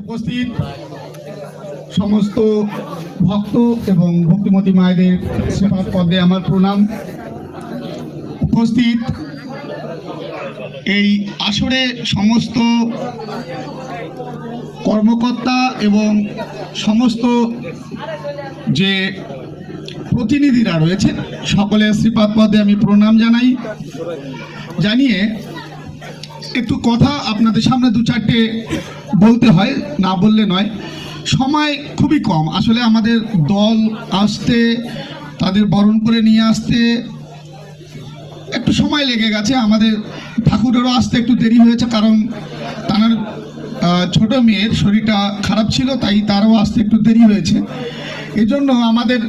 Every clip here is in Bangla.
উপস্থিত সমস্ত ভক্ত এবং ভক্তিমতী মায়েদের সেবার পদে আমার প্রণাম। উপস্থিত এই আসরে সমস্ত কর্মকর্তা এবং সমস্ত যে প্রতিনিধিরা রয়েছেন, সকলের শ্রীপাদ পদে আমি প্রণাম জানাই। জানিয়ে একটু কথা আপনাদের সামনে দু চারটে বলতে হয়, না বললে নয়। সময় খুবই কম। আসলে আমাদের দল আসতে, তাদের বরণ করে নিয়ে আসতে একটু সময় লেগে গেছে। আমাদের ঠাকুরেরও আসতে একটু দেরি হয়েছে কারণ তার ছোট মেয়ের শরীরটা খারাপ ছিল, তাই তারও আসতে একটু দেরি হয়েছে। এজন্য আমাদের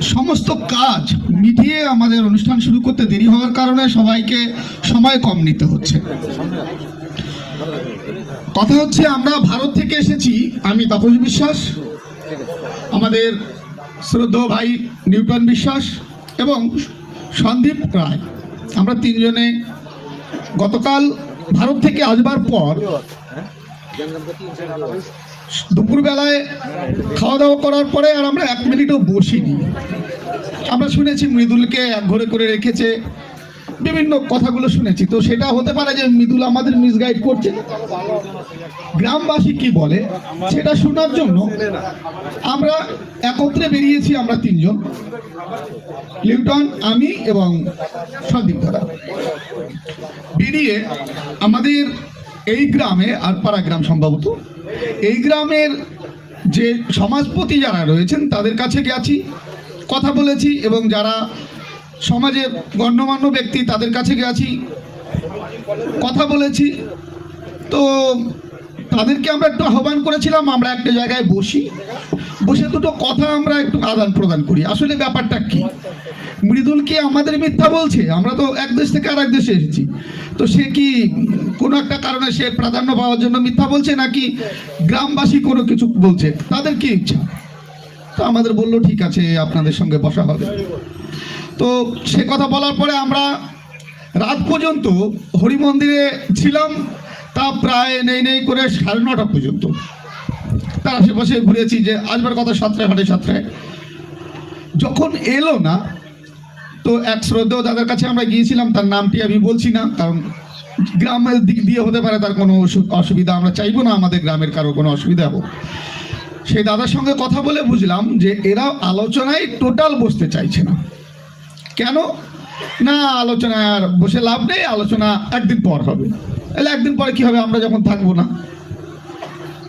সমস্ত কাজ মিটিয়ে আমাদের অনুষ্ঠান শুরু করতে দেরি হওয়ার কারণে সবাইকে সময় কম নিতে হচ্ছে। কথা হচ্ছে আমরা ভারত থেকে এসেছি, আমি তাপস বিশ্বাস, আমাদের শ্রদ্ধেয় ভাই নিউটন বিশ্বাস এবং সন্দীপ রায়। আমরা তিনজনে গতকাল ভারত থেকে আসবার পর দুপুরবেলায় খাওয়া দাওয়া করার পরে আর আমরা এক মিনিটও বসিনি। আমরা শুনেছি মৃদুলকে এক ঘরে করে রেখেছে। বিভিন্ন কথাগুলো শুনেছি। তো সেটা হতে পারে যে মৃদুল আমাদের মিসগাইড করছে। গ্রামবাসী কি বলে? সেটা শোনার জন্য আমরা একত্রে বেরিয়েছি আমরা তিনজন। লিউটন, আমি এবং সন্দীপ দাদা। বেরিয়ে আমাদের এই গ্রামে আর পাড়া গ্রাম সম্ভবত, এই গ্রামের যে সমাজপতি যারা রয়েছেন তাদের কাছে গেছি, কথা বলেছি এবং যারা সমাজের গণ্যমান্য ব্যক্তি তাদের কাছে গেছি, কথা বলেছি। তো তাদেরকে আমরা একটু আহ্বান করেছিলাম, আমরা একটা জায়গায় বসি। বসে দুটো কথা আমরা একটু আদান প্রদান করি। আসলে ব্যাপারটা কি? মৃদুল কি আমাদের মিথ্যা বলছে? আমরা তো এক দেশ থেকে আর এক দেশে এসেছি। তো সে কি কোনো একটা কারণে সে প্রাধান্য পাওয়ার জন্য মিথ্যা বলছে নাকি গ্রামবাসী কোনো কিছু বলছে? তাদের কি ইচ্ছা? তো আমাদের বলল, ঠিক আছে, আপনাদের সঙ্গে বসা হবে। তো সে কথা বলার পরে আমরা রাত পর্যন্ত হরি মন্দিরে ছিলাম, তা প্রায় নেই নেই করে সাড়ে নটা পর্যন্ত। তার আশেপাশে ঘুরেছি যে, আসবার কথা সাতটায় হাটে সাতটায়। যখন এলো না, তো এক শ্রদ্ধেয় দাদার কাছে আমরা গিয়েছিলাম, তার নামটি আমি বলছি না, কারণ গ্রামের দিক দিয়ে হতে পারে, তার কোনো অসুবিধা আমরা চাইব না, আমাদের গ্রামের কারও কোনো অসুবিধা হোক। সেই দাদার সঙ্গে কথা বলে বুঝলাম যে এরা আলোচনায় টোটাল বসতে চাইছে না। কেন? না, আলোচনায় আর বসে লাভ নেই, আলোচনা একদিন পর হবে। তাহলে একদিন পরে কি হবে, আমরা যখন থাকব না?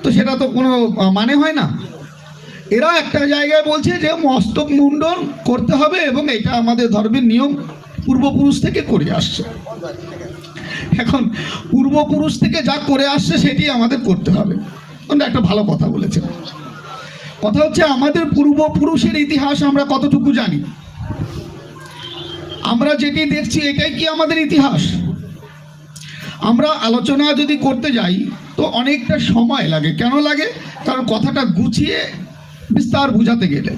তো সেটা তো কোনো মানে হয় না। এরা একটা জায়গায় বলছে যে মস্তক মুন্ডন করতে হবে এবং এটা আমাদের ধর্মের নিয়ম, পূর্বপুরুষ থেকে করে আসছে। এখন পূর্বপুরুষ থেকে যা করে আসছে সেটি আমাদের করতে হবে। একটা ভালো কথা বলেছেন। কথা হচ্ছে আমাদের পূর্বপুরুষের ইতিহাস আমরা কতটুকু জানি? আমরা যেটি দেখছি এটাই কি আমাদের ইতিহাস? আমরা আলোচনা যদি করতে যাই, তো অনেকটা সময় লাগে। কেন লাগে? কারণ কথাটা গুছিয়ে বিস্তার বুঝাতে গেলে।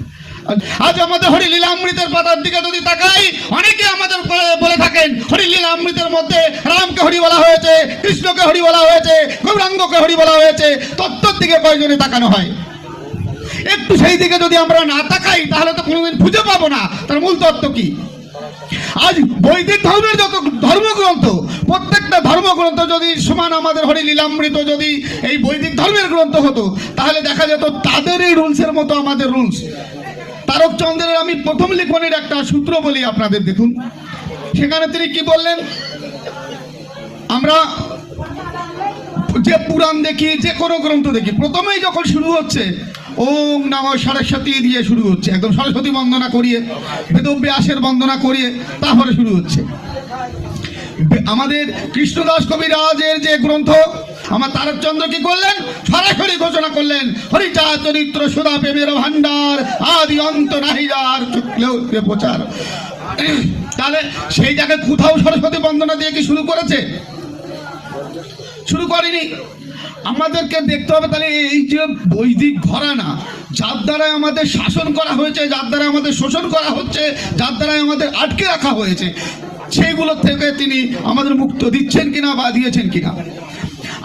আজ আমাদের হরি লীলামৃতের পাতার দিকে যদি তাকাই, অনেকে আমাদের বলে- থাকেন, হরি লীলামৃতের মধ্যে রামকে হরি বলা হয়েছে, কৃষ্ণকে হরি বলা হয়েছে, গৌরাঙ্গকে হরি বলা হয়েছে, তত্ত্বর দিকে কয়েকজনে তাকানো হয়? একটু সেই দিকে যদি আমরা না তাকাই, তাহলে তো কোনোদিন খুঁজে পাবো না। তার মূল তত্ত্ব কি? আজ বৈদিক ধর্মের যত ধর্মগ্রন্থ, প্রত্যেকটা ধর্মগ্রন্থ যদি সমান আমাদের হরি লীলামৃত যদি এই বৈদিক ধর্মের গ্রন্থ হতো, তাহলে দেখা যেত তাদের এই রুলসের মতো আমাদের রুলস তারকচন্দ্রের আমি প্রথম লিখনের একটা সূত্র বলি আপনাদের দেখুন। সেখানে তিনি কি বললেন? আমরা যে পুরাণ দেখি, যে কোনো গ্রন্থ দেখি, প্রথমেই যখন শুরু হচ্ছে, ওম নাম সরস্বতী দিয়ে শুরু হচ্ছে। একদম সরস্বতী বন্দনা করিয়ে, বেদব্যাসের বন্দনা করিয়ে তারপরে শুরু হচ্ছে। আমাদের কৃষ্ণদাস কবিরাজের যে গ্রন্থ, আমার তারকচন্দ্র কি করলেন? সরাসরি ঘোষণা করলেন হরিচা চরিত্র সুধা প্রেমের ভান্ডার আদি অন্ত যে প্রচার। তাহলে সেই জায়গায় কোথাও সরস্বতী বন্দনা দিয়ে কি শুরু করেছে? শুরু করেনি। আমাদেরকে দেখতে হবে তাহলে এই যে বৈদিক ঘরানা, যার দ্বারা আমাদের শাসন করা হয়েছে, যার দ্বারা আমাদের শোষণ করা হচ্ছে, যার দ্বারা আমাদের আটকে রাখা হয়েছে। সেইগুলোর থেকে তিনি আমাদের মুক্ত দিচ্ছেন কিনা বা দিয়েছেন কিনা।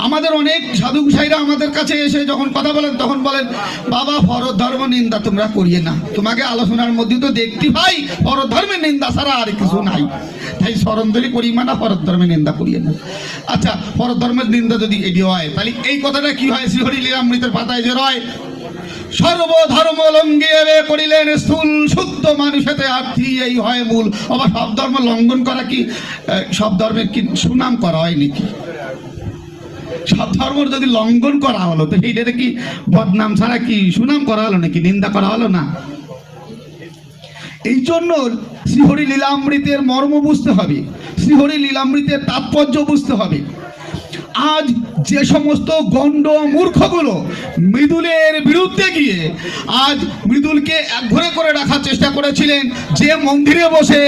আমাদের অনেক সাধু গুসাইরা আমাদের কাছে এসে যখন কথা বলেন, তখন বলেন, বাবা, ফরদ ধর্ম নিন্দা তোমরা করিয়ে না। তোমাকে আলোচনার মধ্যে তো দেখতে ভাই ফরদ ধর্মের নিন্দা ছাড়া আর কিছু নাই। তাই স্মরণধরি করি মানা ফরদ ধর্মের নিন্দা করিয়ে না। আচ্ছা ফরদ ধর্মের নিন্দা যদি এটি হয়, তাহলে এই কথাটা কি হয়? শ্রীহরি লীলামৃতের পাতায় যে রয় শুদ্ধ এই হয় আবার সব ধর্ম লঙ্ঘন করা কি? সব ধর্মের কি সুনাম করা হয় নাকি? সব ধর্ম যদি লঙ্ঘন করা হলো, তো সেইটাতে কি বদনাম ছাড়া কি সুনাম করা হলো নাকি? নিন্দা করা হলো না? এই জন্য শ্রীহরি লীলামৃতের মর্ম বুঝতে হবে। শ্রীহরি লীলামৃতের তাৎপর্য বুঝতে হবে। আজ যে সমস্ত গণ্ড মূর্খগুলো মৃদুলের বিরুদ্ধে গিয়ে আজ মৃদুলকে একঘরে করে রাখার চেষ্টা করেছিলেন, যে মন্দিরে বসে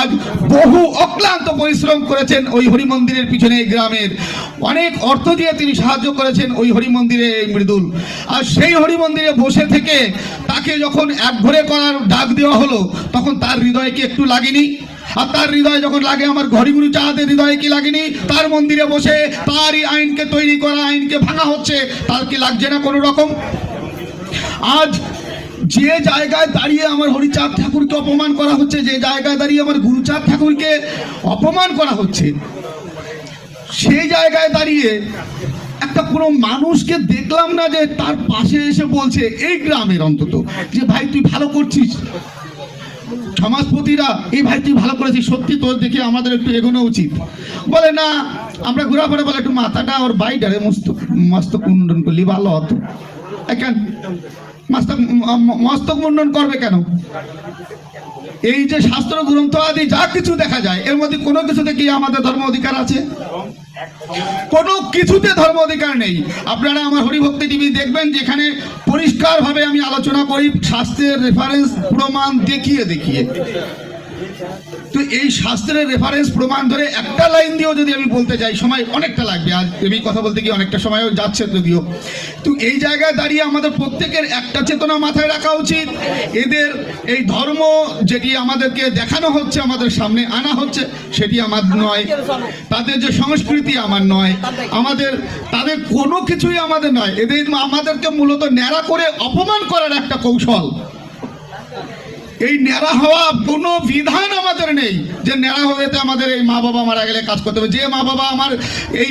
আজ বহু অক্লান্ত পরিশ্রম করেছেন ওই হরি মন্দিরের পিছনে গ্রামের। অনেক অর্থ দিয়ে তিনি সাহায্য করেছেন ওই হরি মন্দিরে মৃদুল। আর সেই হরি মন্দিরে বসে থেকে তাকে যখন একঘরে করার ডাক দেওয়া হলো, তখন তার হৃদয়কে একটু লাগেনি। আর তার হৃদয় যখন লাগে আমার ঘড়িগুরু চাহাতে হৃদয়ে কি লাগেনি? তার মন্দিরে বসে তারই আইনকে তৈরি করা, আইনকে ভাঙা হচ্ছে, তার কি লাগছে না কোনো রকম? আজ যে জায়গায় দাঁড়িয়ে আমার হরিচাঁদ ঠাকুরকে অপমান করা হচ্ছে, যে জায়গায় দাঁড়িয়ে আমার গুরুচাঁদ ঠাকুরকে অপমান করা হচ্ছে, সেই জায়গায় দাঁড়িয়ে একটা কোনো মানুষকে দেখলাম না যে তার পাশে এসে বলছে, এই গ্রামের অন্তত, যে ভাই তুই ভালো করছিস সমাজপতিরা, এই ভাই তুই ভালো করেছিস সত্যি তোর দেখে আমাদের একটু এগোনো উচিত। বলে, না, আমরা ঘোরাফেরা বলে একটু মাথাটা ওর বাইটারে মস্ত মস্তক মুন্ডন করলি, ভালো হতো। কেন? মস্তক মুন্ডন করবে কেন? এই যে শাস্ত্র গ্রন্থ আদি যা কিছু দেখা যায়, এর মধ্যে কোনো কিছুতে কি আমাদের ধর্ম অধিকার আছে? কোনো কিছুতে ধর্ম অধিকার নেই। আপনারা আমার হরিভক্তি টিভি দেখবেন, যেখানে পরিষ্কারভাবে আমি আলোচনা করি স্বাস্থ্যের রেফারেন্স প্রমাণ দেখিয়ে দেখিয়ে। তো এই শাস্ত্রের রেফারেন্স প্রমাণ ধরে একটা লাইন দিয়েও যদি আমি বলতে যাই, সময় অনেকটা লাগবে। আজ আমি কথা বলতে গিয়ে অনেকটা সময়ও যাচ্ছে যদিও। তো এই জায়গায় দাঁড়িয়ে আমাদের প্রত্যেকের একটা চেতনা মাথায় রাখা উচিত। এদের এই ধর্ম যেটি আমাদেরকে দেখানো হচ্ছে, আমাদের সামনে আনা হচ্ছে, সেটি আমার নয়। তাদের যে সংস্কৃতি আমার নয়। আমাদের, তাদের কোনো কিছুই আমাদের নয়। এদের আমাদেরকে মূলত ন্যাড়া করে অপমান করার একটা কৌশল। এই ন্যাড়া হওয়া কোনো বিধান আমাদের নেই যে ন্যাড়া হয়েতে আমাদের এই মা বাবা মারা গেলে কাজ করতে হবে। যে মা বাবা আমার এই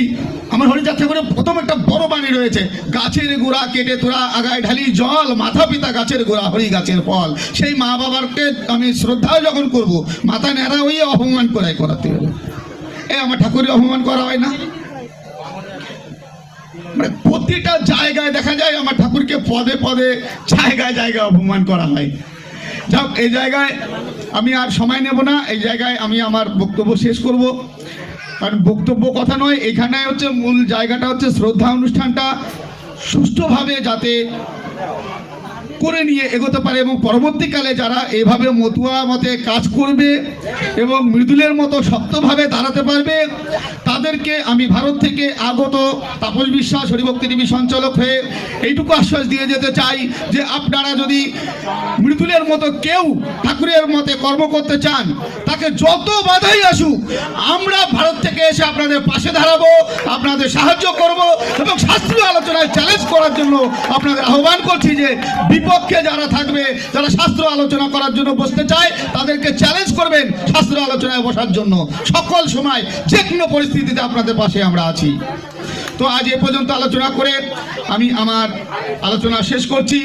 আমার হরিচাঁদ ঠাকুরের প্রথম একটা বড় বাণী রয়েছে, গাছের গোড়া কেটে তোরা আগায় ঢালি জল মাথা পিতা গাছের গোড়া হরি গাছের ফল। সেই মা বাবারকে আমি শ্রদ্ধা যখন করব, মাথা ন্যাড়া হয়ে অপমান করাই করাতে হবে। এ আমার ঠাকুরের অপমান করা হয় না। মানে প্রতিটা জায়গায় দেখা যায় আমার ঠাকুরকে পদে পদে জায়গায় জায়গায় অপমান করা হয়। যাক, এই জায়গায় আমি আর সময় নেব না, এই জায়গায় আমি আমার বক্তব্য শেষ করব। কারণ বক্তব্য কথা নয়, এখানে হচ্ছে মূল জায়গাটা হচ্ছে শ্রদ্ধা অনুষ্ঠানটা সুষ্ঠুভাবে যাতে করে নিয়ে এগোতে পারে এবং পরবর্তীকালে যারা এভাবে মতুয়া মতে কাজ করবে এবং মৃদুলের মতো শক্তভাবে দাঁড়াতে পারবে তাদেরকে আমি ভারত থেকে আগত তাপস বিশ্বাস, হরিভক্তি টিভি সঞ্চালক হয়ে এইটুকু আশ্বাস দিয়ে যেতে চাই যে আপনারা যদি মৃদুলের মতো কেউ ঠাকুরের মতে কর্ম করতে চান, তাকে যত বাধাই আসুক, আমরা ভারত থেকে এসে আপনাদের পাশে দাঁড়াবো, আপনাদের সাহায্য করব এবং শাস্ত্রীয় আলোচনায় চ্যালেঞ্জ করার জন্য আপনাদের আহ্বান করছি যে বিপক্ষে যারা থাকবে, যারা শাস্ত্র আলোচনা করার জন্য বসতে চায়, তাদেরকে চ্যালেঞ্জ করবেন শাস্ত্র আলোচনায় বসার জন্য। সকল সময় যে কোনো পরিস্থিতিতে আপনাদের পাশে আমরা আছি। তো আজ এ পর্যন্ত আলোচনা করে আমি আমার আলোচনা শেষ করছি।